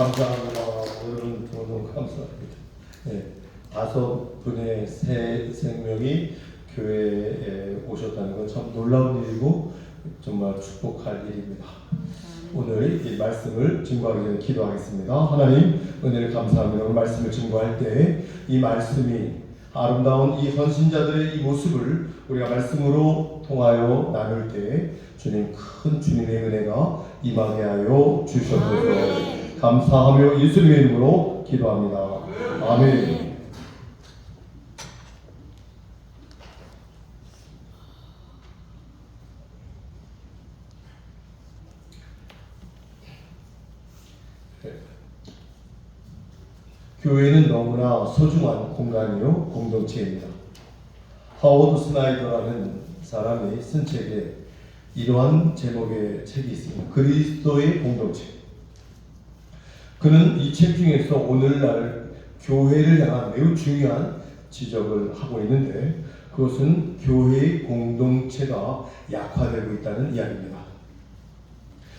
감사합니다. 오늘은 너무 감사합니다. 네, 다섯 분의 새 생명이 교회에 오셨다는 건 참 놀라운 일이고 정말 축복할 일입니다. 오늘 이 말씀을 증거하기 전에 기도하겠습니다. 하나님 은혜를 감사합니다. 오늘 말씀을 증거할 때 이 말씀이 아름다운 이 헌신자들의 이 모습을 우리가 말씀으로 통하여 나눌 때 주님 큰 주님의 은혜가 임하게 하여 주셔서 감사하며 예수님의 이름으로 기도합니다. 아멘. 교회는 너무나 소중한 공간이요 공동체입니다. 하워드 스나이더라는 사람이 쓴 책에 이러한 제목의 책이 있습니다. 그리스도의 공동체. 그는 이 책 중에서 오늘날 교회를 향한 매우 중요한 지적을 하고 있는데 그것은 교회의 공동체가 약화되고 있다는 이야기입니다.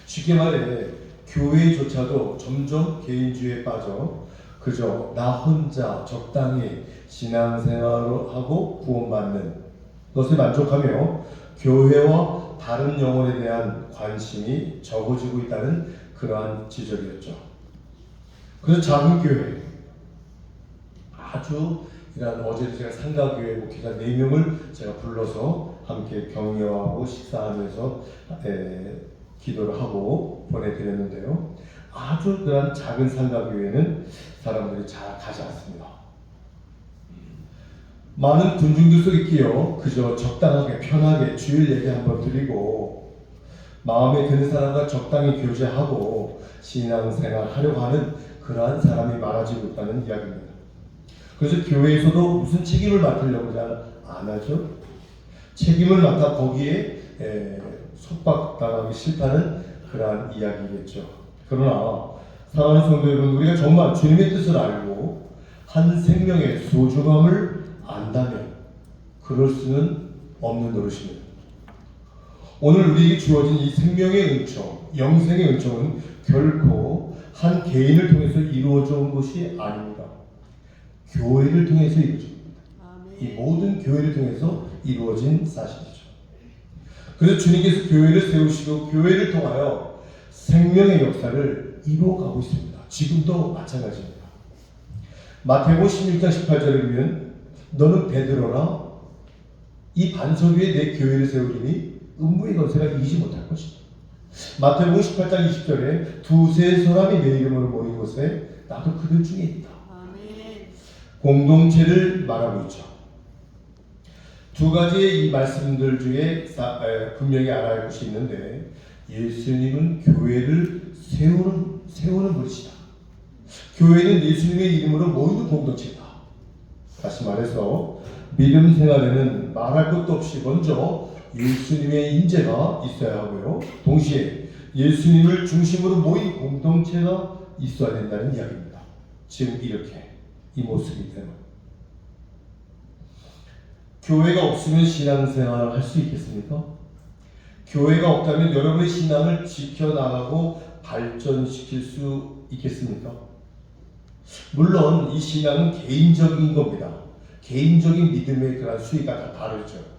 쉽게 말해 교회조차도 점점 개인주의에 빠져 그저 나 혼자 적당히 신앙생활을 하고 구원받는 것에 만족하며 교회와 다른 영혼에 대한 관심이 적어지고 있다는 그러한 지적이었죠. 그래서 작은 교회 아주 이런 어제도 제가 상가교회 목회자 4명을 제가 불러서 함께 격려하고 식사하면서 에, 기도를 하고 보내드렸는데요. 아주 그런 작은 상가교회는 사람들이 잘 가지 않습니다. 많은 군중들 속에 끼어 그저 적당하게 편하게 주일 예배 한번 드리고 마음에 드는 사람과 적당히 교제하고 신앙생활 하려고 하는 그러한 사람이 많아지고 있다는 이야기입니다. 그래서 교회에서도 무슨 책임을 맡으려고 잘 안 하죠. 책임을 맡아 거기에 에, 속박당하기 싫다는 그러한 이야기겠죠. 그러나 사랑하는 성도 여러분, 우리가 정말 주님의 뜻을 알고 한 생명의 소중함을 안다면 그럴 수는 없는 노릇입니다. 오늘 우리에게 주어진 이 생명의 은총, 영생의 은총은 결코 한 개인을 통해서 이루어져 온 것이 아닙니다. 교회를 통해서 이루어집니다. 이 모든 교회를 통해서 이루어진 사실이죠. 그래서 주님께서 교회를 세우시고 교회를 통하여 생명의 역사를 이루어가고 있습니다. 지금도 마찬가지입니다. 마태복음 16장 18절에 보면 너는 베드로라 이 반석 위에 내 교회를 세우리니 음부의 권세가 이기지 못할 것이다. 마태복음 18장 20절에 두세 사람이 내 이름으로 모인 곳에 나도 그들 중에 있다. 공동체를 말하고 있죠. 두 가지의 이 말씀들 중에 에, 분명히 알아야 할 것이 있는데 예수님은 교회를 세우는 세우는 분이시다. 교회는 예수님의 이름으로 모이는 공동체다. 다시 말해서 믿음 생활에는 말할 것도 없이 먼저 예수님의 인재가 있어야 하고요. 동시에 예수님을 중심으로 모인 공동체가 있어야 된다는 이야기입니다. 지금 이렇게 이 모습이 되는 교회가 없으면 신앙생활을 할 수 있겠습니까? 교회가 없다면 여러분의 신앙을 지켜나가고 발전시킬 수 있겠습니까? 물론 이 신앙은 개인적인 겁니다. 개인적인 믿음의 그런 수위가 다 다르죠.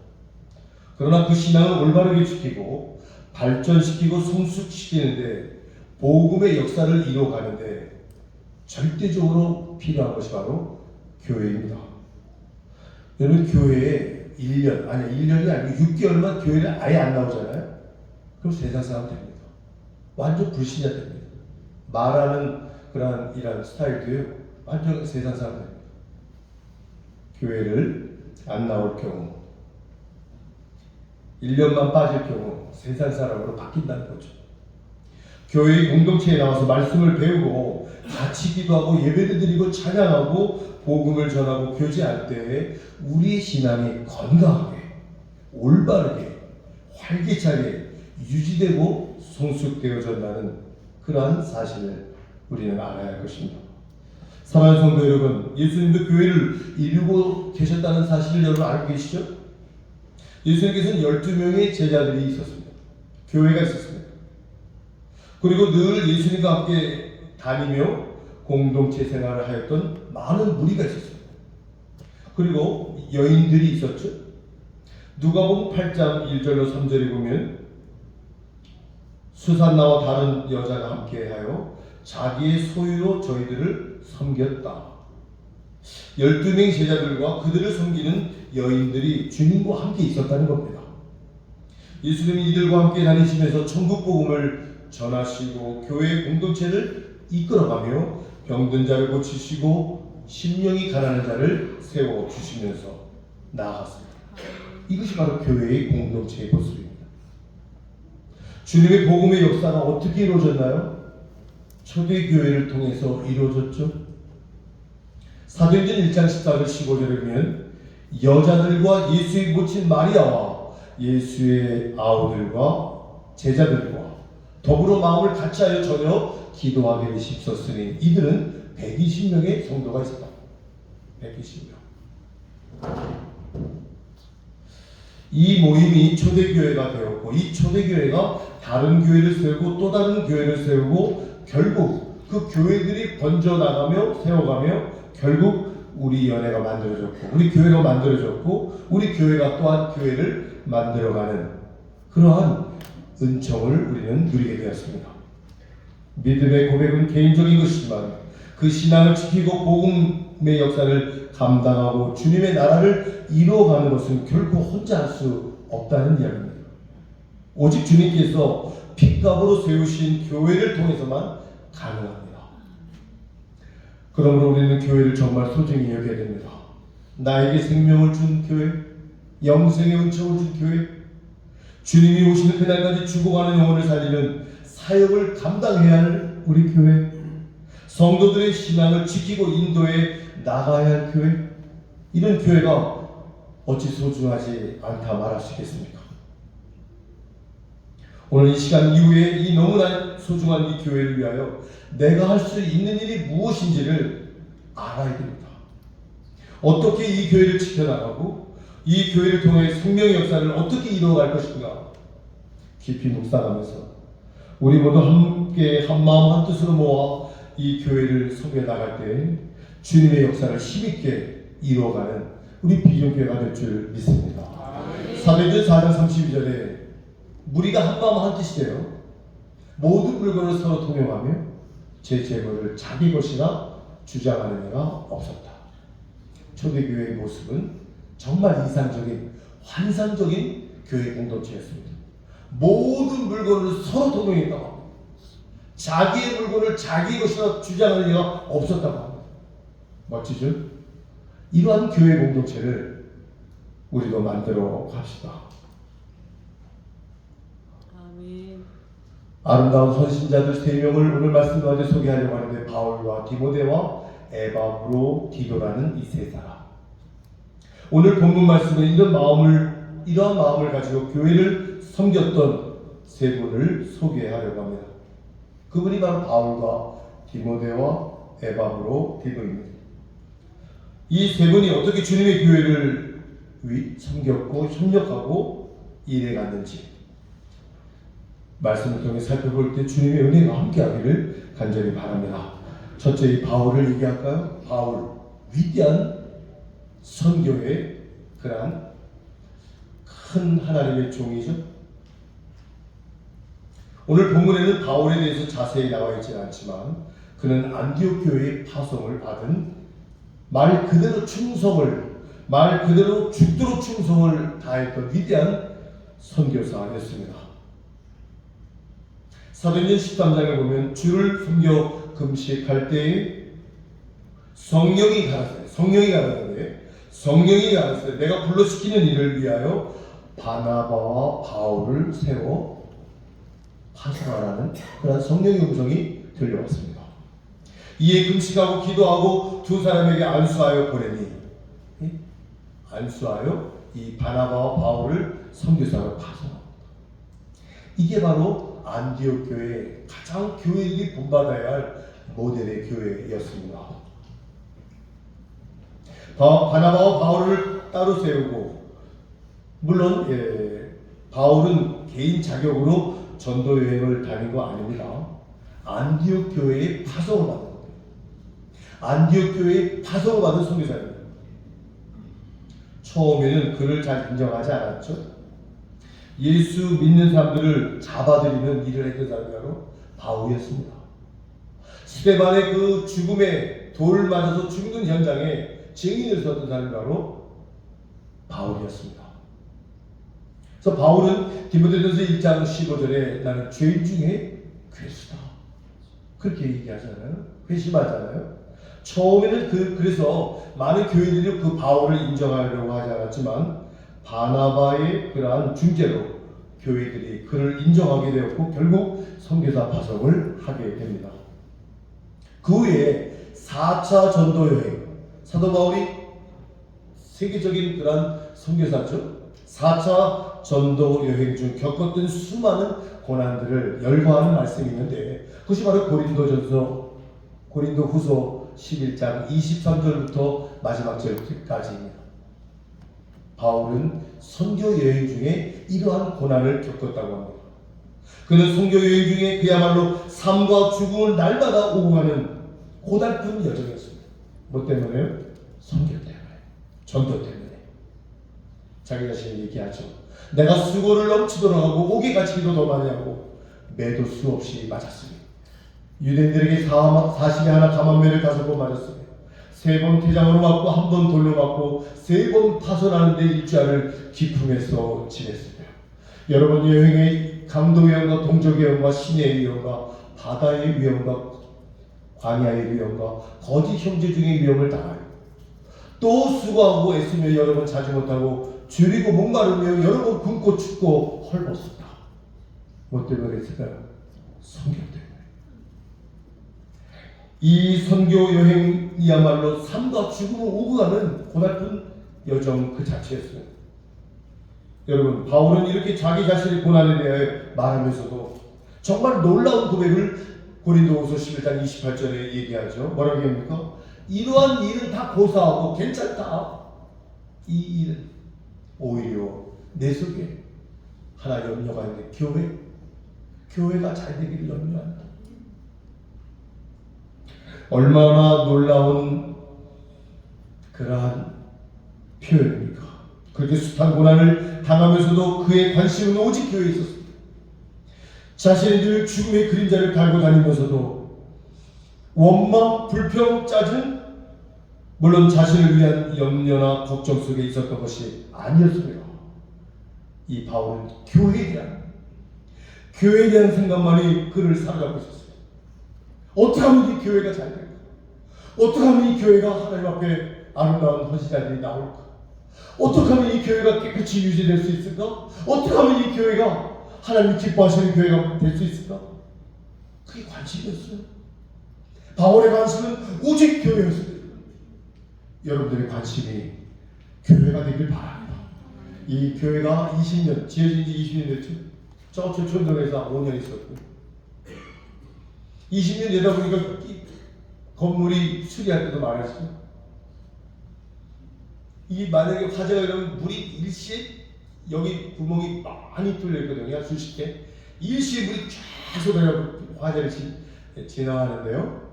그러나 그 신앙을 올바르게 지키고 발전시키고 성숙시키는데 복음의 역사를 이루어가는데 절대적으로 필요한 것이 바로 교회입니다. 여러분 교회에 1년 아니 1년이 아니고 6개월만 교회를 아예 안 나오잖아요. 그럼 세상 사람 됩니다. 완전 불신자 됩니다. 말하는 그런 이런 스타일도요. 완전 세상 사람 됩니다. 교회를 안 나올 경우 1년만 빠질 경우 세상 사람으로 바뀐다는 거죠. 교회의 공동체에 나와서 말씀을 배우고 같이 기도하고 예배를 드리고 찬양하고 복음을 전하고 교제할 때 우리의 신앙이 건강하게 올바르게 활기차게 유지되고 성숙되어졌다는 그러한 사실을 우리는 알아야 할 것입니다. 사랑하는 성도 여러분, 예수님도 교회를 이루고 계셨다는 사실을 여러분 알고 계시죠? 예수님께서는 12명의 제자들이 있었습니다. 교회가 있었습니다. 그리고 늘 예수님과 함께 다니며 공동체 생활을 하였던 많은 무리가 있었습니다. 그리고 여인들이 있었죠. 누가복음 8장 1절로 3절에 보면 수산나와 다른 여자가 함께하여 자기의 소유로 저희들을 섬겼다. 12명 제자들과 그들을 섬기는 여인들이 주님과 함께 있었다는 겁니다. 예수님이 이들과 함께 다니시면서 천국 복음을 전하시고 교회 공동체를 이끌어가며 병든 자를 고치시고 심령이 가난한 자를 세워 주시면서 나아갔습니다. 이것이 바로 교회의 공동체의 모습입니다. 주님의 복음의 역사가 어떻게 이루어졌나요? 초대 교회를 통해서 이루어졌죠. 사도행전 1장 14절 15절에 보면 여자들과 예수의 모친 마리아와 예수의 아우들과 제자들과 더불어 마음을 같이하여 전혀 기도하게 되십었으니 이들은 120명의 성도가 있었다. 120명. 이 모임이 초대교회가 되었고 이 초대교회가 다른 교회를 세우고 또 다른 교회를 세우고 결국 그 교회들이 번져나가며 세워가며 결국 우리 연회가 만들어졌고 우리 교회가 만들어졌고 우리 교회가 또한 교회를 만들어가는 그러한 은총을 우리는 누리게 되었습니다. 믿음의 고백은 개인적인 것이지만 그 신앙을 지키고 복음의 역사를 감당하고 주님의 나라를 이루어가는 것은 결코 혼자 할 수 없다는 이야기입니다. 오직 주님께서 핏값으로 세우신 교회를 통해서만 가능합니다. 그러므로 우리는 교회를 정말 소중히 여겨야 됩니다. 나에게 생명을 준 교회, 영생의 은총을 준 교회, 주님이 오시는 그날까지 죽어가는 영혼을 살리는 사역을 감당해야 할 우리 교회, 성도들의 신앙을 지키고 인도해 나가야 할 교회, 이런 교회가 어찌 소중하지 않다 말할 수 있겠습니까? 오늘 이 시간 이후에 이 너무나 소중한 이 교회를 위하여 내가 할 수 있는 일이 무엇인지를 알아야 됩니다. 어떻게 이 교회를 지켜나가고 이 교회를 통해 생명의 역사를 어떻게 이루어갈 것인가 깊이 묵상하면서 우리 모두 함께 한 마음 한 뜻으로 모아 이 교회를 섬겨 나갈 때 주님의 역사를 힘있게 이루어가는 우리 비전교회가 될 줄 믿습니다. 사도행전 4장 32절에 무리가 한 마음 한 뜻이 되어 모든 물건을 서로 통용하며 제 재물을 자기 것이라 주장하는 이가 없었다. 초대교회의 모습은 정말 이상적인 환상적인 교회 공동체였습니다. 모든 물건을 서로 통용했다고. 자기의 물건을 자기 것이라 주장하는 이가 없었다고 합니다. 멋지죠? 이러한 교회 공동체를 우리도 만들어 갑시다. 아름다운 선신자들 세 명을 오늘 말씀 가운데 소개하려고 하는데 바울과 디모데와 에바브로 디도라는 이 세 사람. 오늘 본문 말씀은 이런 마음을 이러한 마음을 가지고 교회를 섬겼던 세 분을 소개하려고 합니다. 그분이 바로 바울과 디모데와 에바브로 디도입니다. 이 세 분이 어떻게 주님의 교회를 위- 섬겼고 협력하고 일해 갔는지 말씀을 통해 살펴볼 때 주님의 은혜가 함께하기를 간절히 바랍니다. 첫째 이 바울을 얘기할까요? 바울 위대한 선교의 그러한 큰 하나님의 종이죠. 오늘 본문에는 바울에 대해서 자세히 나와 있지 않지만 그는 안디옥 교회의 파송을 받은 말 그대로 충성을 말 그대로 죽도록 충성을 다했던 위대한 선교사였습니다. 사도행전 13장에 보면 주를 섬겨 금식할 때에 성령이 가라사대 성령이 가라사대 성령이 가라사대 내가 불러시키는 일을 위하여 바나바와 바울을 세워 파송하라는 그런 성령의 음성이 들려왔습니다. 이에 금식하고 기도하고 두 사람에게 안수하여 보내니 예? 안수하여 이 바나바와 바울을 선교사로 파송합니다. 이게 바로 안디옥 교회의 가장 교회들이 본받아야 할 모델의 교회였습니다. 바, 바나바와 바울을 따로 세우고 물론 예, 바울은 개인 자격으로 전도 여행을 다닌 거 아닙니다. 안디옥 교회의 파송을 받은 겁니다. 안디옥 교회의 파송을 받은 선교사입니다. 처음에는 그를 잘 인정하지 않았죠. 예수 믿는 사람들을 잡아들이는 일을 했던 사람이 바로 바울이었습니다. 스테반의 그 죽음에 돌 맞아서 죽는 현장에 증인을 섰던 사람이 바로 바울이었습니다. 그래서 바울은 디모데전서 1장 15절에 나는 죄인 중에 괴수다. 그렇게 얘기하잖아요. 회심하잖아요. 처음에는 그, 그래서 많은 교회들이 그 바울을 인정하려고 하지 않았지만 바나바의 그러한 중재로 교회들이 그를 인정하게 되었고 결국 선교사 파송을 하게 됩니다. 그 후에 4차 전도 여행 사도 바울이 세계적인 그러한 선교사죠. 4차 전도 여행 중 겪었던 수많은 고난들을 열거하는 말씀이 있는데 그것이 바로 고린도전서 고린도 후서 11장 23절부터 마지막 절까지입니다. 바울은 선교 여행 중에 이러한 고난을 겪었다고 합니다. 그는 선교 여행 중에 그야말로 삶과 죽음을 날마다 오고 가는 고달픈 여정이었습니다. 뭐 때문에요? 선교 때문에, 전도 때문에. 자기 자신이 얘기하죠. 내가 수고를 넘치도록 하고 갇히기도 더 많이 하고 매도 수없이 맞았으니 유대인들에게 40에 하나 감한 매를 다섯 번 맞았으며 세번 태장으로 맞고 한 번 돌로 맞고 세 번 파손하는데 일주일을 기품에서 지냈으며 여러분 여행의 강도 위험과 동족 위험과 시내의 위험과 바다의 위험과 광야의 위험과 거짓 형제 중의 위험을 당하여 또 수고하고 애쓰며 여러 번 자지 못하고 줄이고 목마르며 여러 번 굶고 춥고 헐벗었다. 뭐 때문에 그랬을까요? 성경 때문에. 이 선교 여행이야말로 삶과 죽음을 오고 가는 고달픈 여정 그 자체였어요. 여러분, 바울은 이렇게 자기 자신의 고난에 대해 말하면서도 정말 놀라운 고백을 고린도후서 11장 28절에 얘기하죠. 뭐라고 합니까? 이러한 일은 다 고사하고 괜찮다. 이 일은 오히려 내 속에 하나 염려가 있는데 교회, 교회가 잘 되기를 염려한다. 얼마나 놀라운 그러한 표현입니까? 그렇게 숱한 고난을 당하면서도 그의 관심은 오직 교회에 있었습니다. 자신이 늘 죽음의 그림자를 달고 다니면서도 원망, 불평, 짜증, 물론 자신을 위한 염려나 걱정 속에 있었던 것이 아니었습니다. 이 바울은 교회에 대한 교회에 대한 생각만이 그를 사로잡고 있었어요. 어떻게 하면 이 교회가 잘 될까? 어떻게 하면 이 교회가 하나님 앞에 아름다운 헌신자들이 나올까? 어떻게 하면 이 교회가 깨끗이 유지될 수 있을까? 어떻게 하면 이 교회가 하나님이 기뻐하시는 교회가 될 수 있을까? 그게 관심이었어요. 바울의 관심은 오직 교회였습니다. 여러분들의 관심이 교회가 되길 바랍니다. 이 교회가 20년, 지어진 지 20년 됐죠. 저 조천동에서 5년 있었고 20년 되다 보니까 이 건물이 수리할 때도 많았어요. 이 만약에 화재가 일어나면 물이 일시에 여기 구멍이 많이 뚫려 있거든요. 수십 개. 일시에 물이 쫙 쏟아져 화재를 지, 진화하는데요.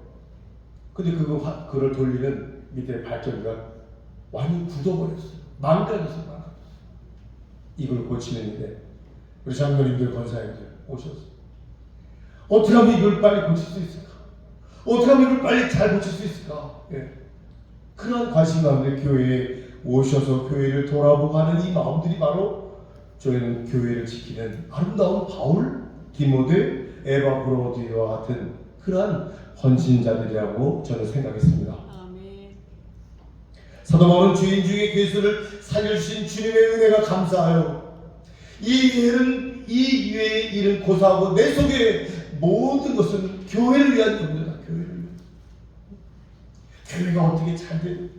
근데 그거 화, 그걸 돌리는 밑에 발전기가 완전 굳어버렸어요. 망가졌어요. 망가졌어요. 이걸 고치는데 우리 장로님들 권사님들 오셨어요. 어떻게 하면 이걸 빨리 고칠 수 있을까? 어떻게 하면 이걸 빨리 잘 고칠 수 있을까? 예. 그런 관심 가운데 교회에 오셔서 교회를 돌아보고 하는 이 마음들이 바로 저희는 교회를 지키는 아름다운 바울, 디모데, 에바 브로디와 같은 그러한 헌신자들이라고 저는 생각했습니다. 아멘. 사도 바울은 주인 중에 괴수를 살려주신 주님의 은혜가 감사하여 이 일은 이 위의 일은 고사하고 내 속에 모든 것은 교회를 위한 겁니다. 교회를. 교회가 어떻게 잘 되는데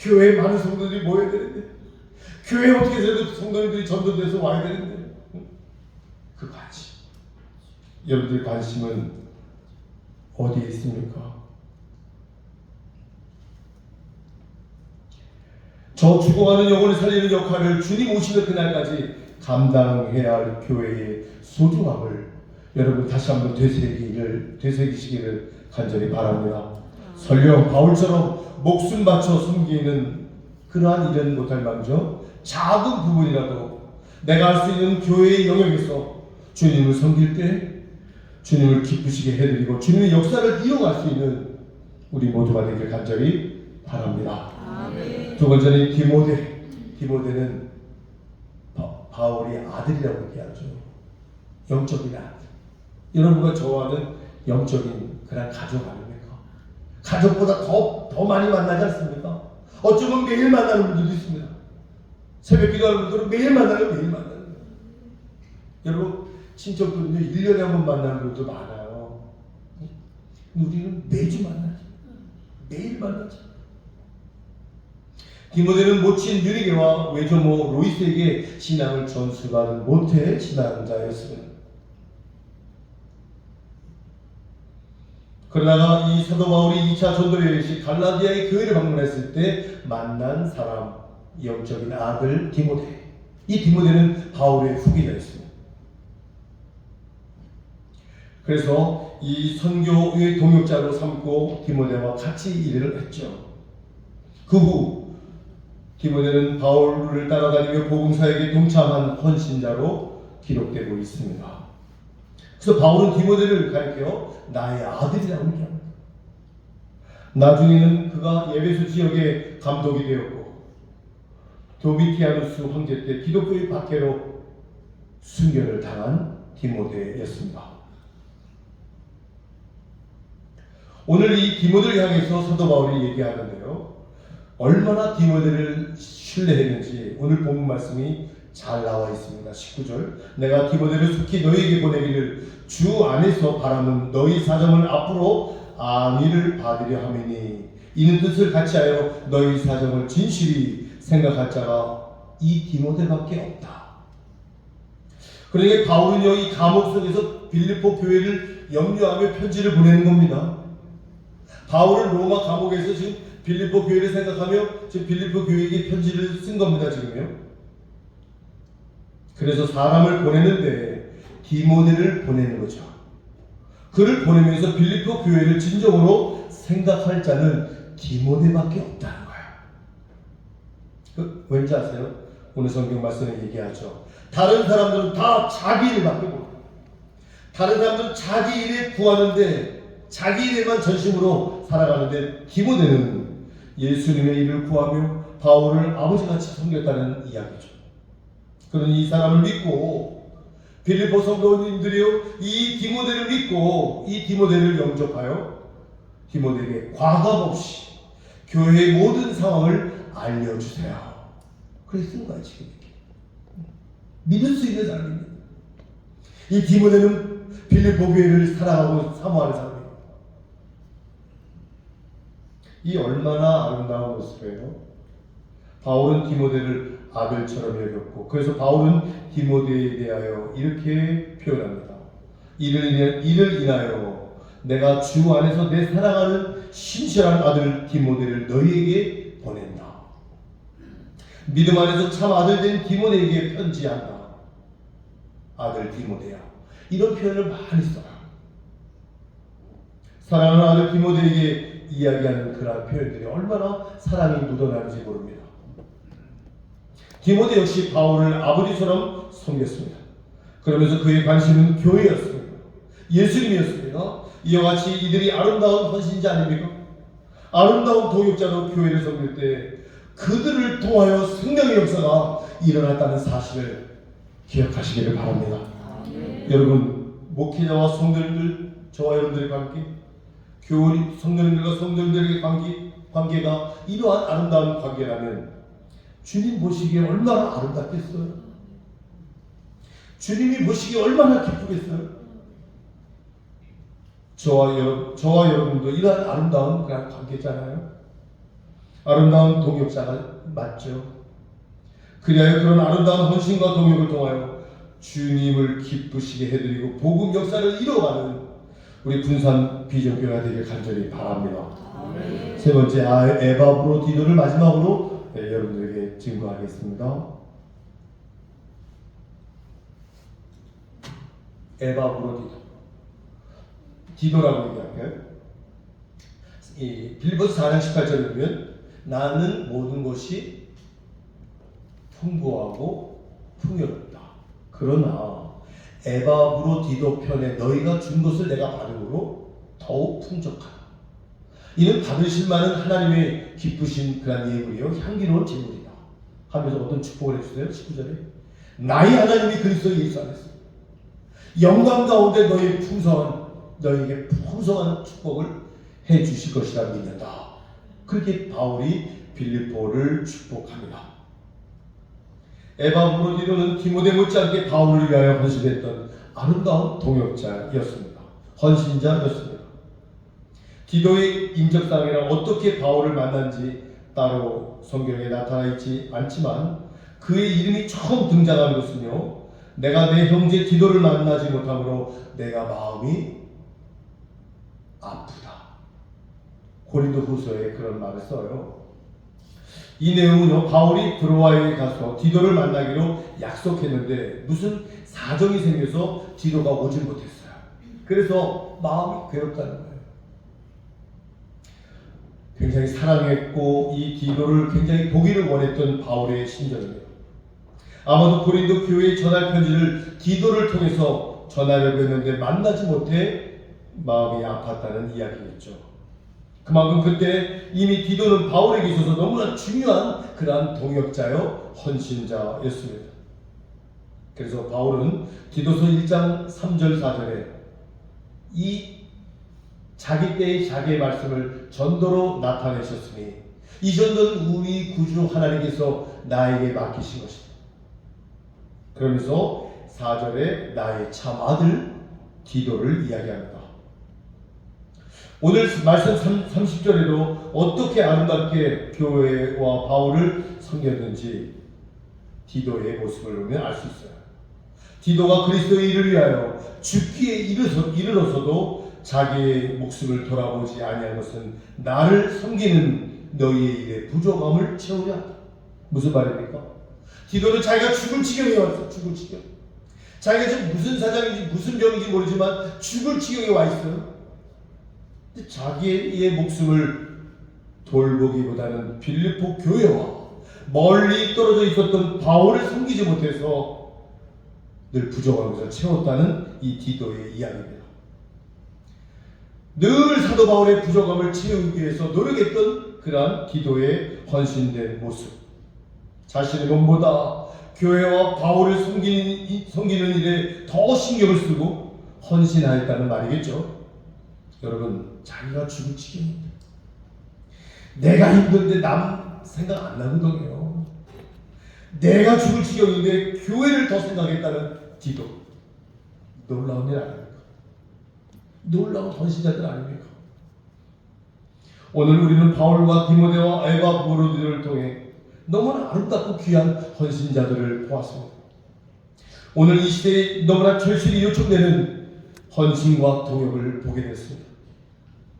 교회에 많은 성도들이 모여야 되는데 교회에 어떻게 해도 성도님들이 전도돼서 와야 되는데 응? 그 관심 여러분들 관심은 어디에 있습니까? 저 죽어가는 영혼을 살리는 역할을 주님 오시는 그날까지 감당해야 할 교회의 소중함을 여러분 다시 한번 되새기를 되새기시기를 간절히 바랍니다. 설령 바울처럼 목숨 바쳐 섬기는 그러한 일은 못할 망정 작은 부분이라도 내가 할 수 있는 교회의 영역에서 주님을 섬길 때 주님을 기쁘시게 해드리고 주님의 역사를 이어갈 수 있는 우리 모두가 되길 간절히 바랍니다. 두 번째는 디모데. 디모데는 바, 바울이 아들이라고 얘기하죠. 영적인 아들. 여러분과 저와는 영적인 그런 가족 아닙니까? 가족보다 더, 더 많이 만나지 않습니까? 어쩌면 매일 만나는 분들도 있습니다. 새벽 기도하는 분들은 매일 만나요, 매일 만나요. 여러분, 친척들은요, 1년에 한 번 만나는 분도 많아요. 우리는 매주 만나죠. 매일 만나죠. 디모데는 모친 유리게와 외조모 로이스에게 신앙을 전수받은 모태 신앙자였습니다. 그러다가 이 사도 바울이 2차 전도 여행 시 갈라디아의 교회를 방문했을 때 만난 사람 영적인 아들 디모데. 이 디모데는 바울의 후기자였습니다. 그래서 이 선교의 동역자로 삼고 디모데와 같이 일을 했죠. 그 후 디모데는 바울을 따라다니며 복음사에게 동참한 헌신자로 기록되고 있습니다. 그래서 바울은 디모데를 가리켜 나의 아들이라고 얘기합니다. 나중에는 그가 예배소 지역의 감독이 되었고 도미티아누스 황제 때 기독교의 박해로 순교를 당한 디모데였습니다. 오늘 이 디모데를 향해서 사도 바울이 얘기하는데요. 얼마나 디모데를 신뢰했는지 오늘 본문 말씀이 잘 나와 있습니다. 19절. 내가 디모데를 속히 너희에게 보내기를 주 안에서 바라는 너희 사정을 앞으로 안위를 받으려 함이니 이는 뜻을 같이하여 너희 사정을 진실히 생각할 자가 이 디모데밖에 없다. 그러니까 바울은요 이 감옥 속에서 빌립보 교회를 염려하며 편지를 보내는 겁니다. 바울은 로마 감옥에서 지금 빌립보 교회를 생각하며 지금 빌립보 교회에게 편지를 쓴 겁니다 지금요. 그래서 사람을 보내는데 디모데를 보내는 거죠. 그를 보내면서 빌립보 교회를 진정으로 생각할 자는 디모데밖에 없다는 거예요. 그, 왠지 아세요? 오늘 성경 말씀에 얘기하죠. 다른 사람들은 다 자기 일을 맡기고 다른 사람들은 자기 일에 구하는데 자기 일에만 전심으로 살아가는데 디모데는 예수님의 일을 구하며 바울을 아버지같이 섬겼다는 이야기죠. 그는 이 사람을 믿고 빌리포 성도님들이요 이 디모데를 믿고 이 디모데를 영접하여 디모데에게 과감 없이 교회의 모든 상황을 알려주세요. 그래 쓴 거야 지금 이렇게 믿을 수 있는 사람입니다. 이 디모데는 빌리포 교회를 사랑하고 사모하는 사람이에요. 이 얼마나 아름다운 모습이에요. 바울은 디모데를 아벨처럼 여겼고 그래서 바울은 디모데에 대하여 이렇게 표현합니다. 이를 이를 인하여 내가 주 안에서 내 사랑하는 신실한 아들 디모데를 너희에게 보낸다. 믿음 안에서 참 아들 된 디모데에게 편지한다. 아들 디모데야. 이런 표현을 많이 써요. 사랑하는 아들 디모데에게 이야기하는 그러한 표현들이 얼마나 사랑이 묻어나는지 모릅니다. 디모데 역시 바울을 아버지처럼 섬겼습니다. 그러면서 그의 관심은 교회였습니다. 예수님이었습니다. 이와 같이 이들이 아름다운 헌신자 아닙니까? 아름다운 동역자로 교회를 섬길 때 그들을 통하여 생명의 역사가 일어났다는 사실을 기억하시기를 바랍니다. 여러분 목회자와 성도님들 저와 여러분들의 관계 교우리 성도님들과 성도님들의 관계 관계가 이러한 아름다운 관계라면 주님 보시기에 얼마나 아름답겠어요. 주님이 보시기에 얼마나 기쁘겠어요. 저와 여러 저와 여러분도 이러한 아름다운 그런 관계잖아요. 아름다운 동역자가 맞죠. 그리하여 그런 아름다운 헌신과 동역을 통하여 주님을 기쁘시게 해드리고 복음 역사를 이뤄가는 우리 군산 비전교회가 되길 간절히 바랍니다. 세 번째 아, 에바브로 디도를 마지막으로 네, 여러분들에게 증거하겠습니다. 에바브로 디도 디도라고 얘기할까요? 이 빌보스 4장 18절에 보면 나는 모든 것이 풍부하고 풍요롭다. 그러나 에바브로 디도 편에 너희가 준 것을 내가 받음으로 더욱 풍족하다. 이는 받으실 만은 하나님의 기쁘신 그런 예물이요 향기로운 제물이다. 하면서 어떤 축복을 해주세요. 19절에 나의 하나님이 그리스도 예수 안에서 영광 가운데 너희 풍성한 너희에게 풍성한 축복을 해 주실 것이라 믿는다. 그렇게 바울이 빌립보를 축복합니다. 에바브로디노는 디모데 못지않게 바울을 위하여 헌신했던 아름다운 동역자였습니다. 헌신자였습니다. 디도의 인적사항이랑 어떻게 바울을 만난지 따로 성경에 나타나 있지 않지만 그의 이름이 처음 등장하는 것은요. 내가 내 형제 디도를 만나지 못함으로 내가 마음이 아프다. 고린도 후서에 그런 말을 써요. 이 내용은요, 바울이 드로아에 가서 디도를 만나기로 약속했는데 무슨 사정이 생겨서 디도가 오질 못했어요. 그래서 마음이 괴롭다는 거예요. 굉장히 사랑했고 이 디도를 굉장히 보기를 원했던 바울의 심정이에요. 아마도 고린도 교회에 전할 편지를 디도를 통해서 전하려고 했는데 만나지 못해 마음이 아팠다는 이야기겠죠. 그만큼 그때 이미 디도는 바울에게 있어서 너무나 중요한 그러한 동역자요 헌신자였습니다. 그래서 바울은 디도서 1장 3절 4절에 이 자기 때의 자기의 말씀을 전도로 나타내셨으니 이 전도는 우리 구주 하나님께서 나에게 맡기신 것이다. 그러면서 4절에 나의 참 아들 디도를 이야기합니다. 오늘 말씀 30절에도 어떻게 아름답게 교회와 바울을 섬겼는지 디도의 모습을 보면 알 수 있어요. 디도가 그리스도의 일을 위하여 죽기에 이르러서도 자기의 목숨을 돌아보지 아니한 것은 나를 섬기는 너희의 일에 부족함을 채우냐? 무슨 말입니까? 디도는 자기가 죽을 지경에 왔어. 죽을 지경. 자기가 지금 무슨 사장인지 무슨 병인지 모르지만 죽을 지경에 와 있어요. 근데 자기의 목숨을 돌보기보다는 빌립보 교회와 멀리 떨어져 있었던 바울을 섬기지 못해서 늘 부족한 것을 채웠다는 이 디도의 이야기입니다. 늘 사도 바울의 부족함을 채우기 위해서 노력했던 그러한 디도의 헌신된 모습. 자신의 몸보다 교회와 바울을 섬기는, 섬기는 일에 더 신경을 쓰고 헌신하였다는 말이겠죠. 여러분, 자기가 죽을 지경입니다. 내가 힘든데 남 생각 안 나거든요. 내가 죽을 지경인데 교회를 더 생각했다는 디도. 놀라운 일 아닙니까? 놀라운 헌신자들 아닙니까? 오늘 우리는 바울과 디모데와 에바 보로들을 통해 너무나 아름답고 귀한 헌신자들을 보았습니다. 오늘 이 시대에 너무나 절실히 요청되는 헌신과 동역을 보게 됐습니다.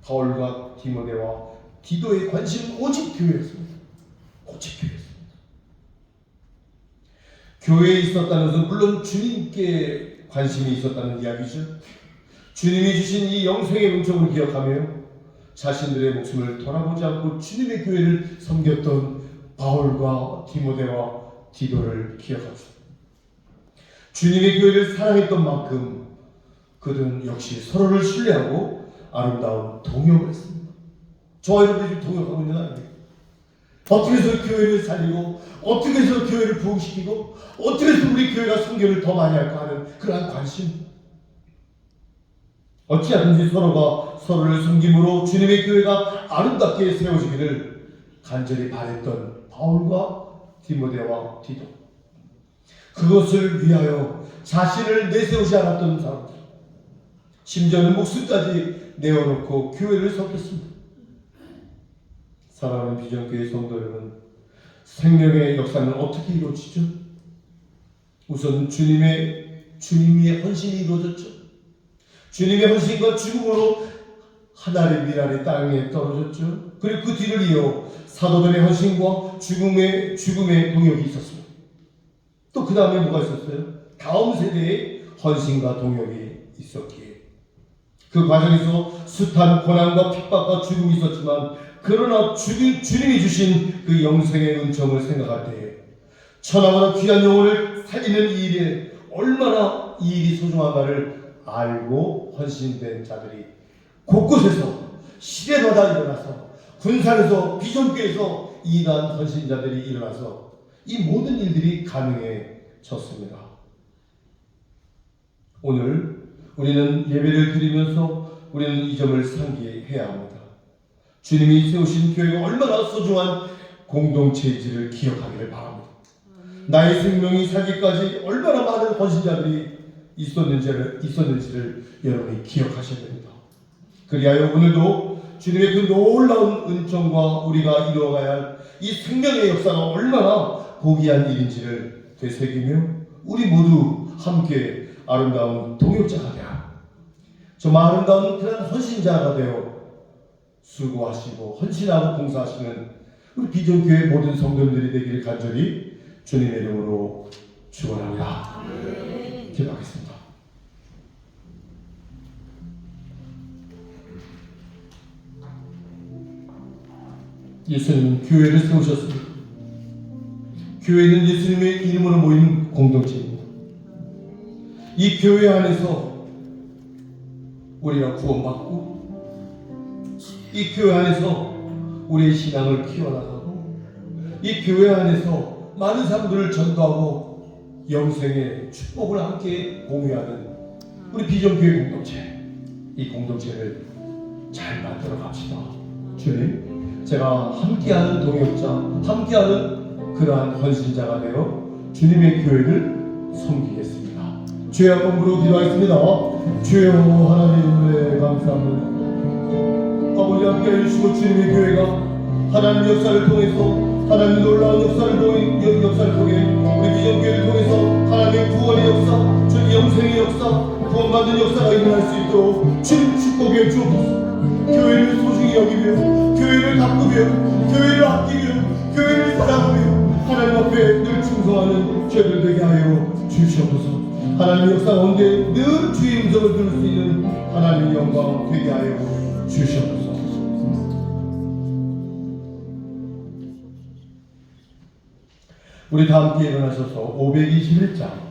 바울과 디모데와 디도의 관심은 오직 교회였습니다. 오직 교회였습니다. 교회에 있었다는 것은 물론 주님께 관심이 있었다는 이야기죠. 주님이 주신 이 영생의 은총을 기억하며 자신들의 목숨을 돌아보지 않고 주님의 교회를 섬겼던 바울과 디모데와 디도를 기억합시다. 주님의 교회를 사랑했던 만큼 그들은 역시 서로를 신뢰하고 아름다운 동역을 했습니다. 저와 여러분들이 동역하고 있는 아닙니까? 어떻게 해서 교회를 살리고 어떻게 해서 교회를 부흥시키고 어떻게 해서 우리 교회가 성교를 더 많이 할까 하는 그러한 관심 어찌하든지 서로가 서로를 섬김으로 주님의 교회가 아름답게 세워지기를 간절히 바랬던 바울과 디모데와 디도 그것을 위하여 자신을 내세우지 않았던 사람들 심지어는 목숨까지 내어놓고 교회를 섬겼습니다. 사랑하는 비전교회 성도 여러분 생명의 역사는 어떻게 이루어지죠? 우선 주님의 주님의 헌신이 이루어졌죠. 주님의 헌신과 죽음으로 하나의 미랄이 땅에 떨어졌죠. 그리고 그 뒤를 이어 사도들의 헌신과 죽음의 죽음의 동역이 있었습니다. 또 그 다음에 뭐가 있었어요? 다음 세대의 헌신과 동역이 있었기에 그 과정에서 숱한 고난과 핍박과 죽음이 있었지만 그러나 주, 주님이 주신 그 영생의 은총을 생각할 때에 천하보다 귀한 영혼을 살리는 이 일에 얼마나 이 일이 소중한가를 알고 헌신된 자들이 곳곳에서 시대마다 일어나서 군산에서 비전교에서 이단 헌신자들이 일어나서 이 모든 일들이 가능해졌습니다. 오늘 우리는 예배를 드리면서 우리는 이 점을 상기해야 합니다. 주님이 세우신 교회가 얼마나 소중한 공동체인지를 기억하기를 바랍니다. 나의 생명이 살기까지 얼마나 많은 헌신자들이 있었는지를, 있었는지를 여러분이 기억하셔야 됩니다. 그리하여 오늘도 주님의 그 놀라운 은총과 우리가 이루어가야 할 이 생명의 역사가 얼마나 고귀한 일인지를 되새기며 우리 모두 함께 아름다운 동역자가 되어 정말 아름다운 그런 헌신자가 되어 수고하시고 헌신하고 봉사하시는 우리 비전교회 모든 성도들이 되기를 간절히 주님의 이름으로 축원합니다. 기도하겠습니다. 예수님은 교회를 세우셨습니다. 교회는 예수님의 이름으로 모인 공동체입니다. 이 교회 안에서 우리가 구원받고 이 교회 안에서 우리의 신앙을 키워나가고 이 교회 안에서 많은 사람들을 전도하고 영생의 축복을 함께 공유하는 우리 비전교회 공동체 이 공동체를 잘 만들어 갑시다. 주님, 제가 함께하는 동역자, 함께하는 그러한 헌신자가 되어 주님의 교회를 섬기겠습니다. 주의 한번으로 기도하겠습니다. 주여 하나님의 감사합니다. 아버지 함께 해주시고 주님의 교회가 하나님 역사를 통해서 하나님 놀라운 역사를 통해 역- 역사를 통해 우리 비전교회를 통해서 하나님의 구원의 역사, 주 영생의 역사, 구원받는 역사가 일어날 수 있도록 주님 축복해 주옵소서. 교회를 소중히 여기며 교회를 가꾸며 교회를 아끼며 교회를 사랑하며 하나님 앞에 늘 충성하는 죄를 되게 하여 주시옵소서. 하나님 역사 가운데 늘 주의 음성을 들을 수 있는 하나님의 영광 되게 하여 주시옵소서. 우리 다 함께 일어나셔서 521장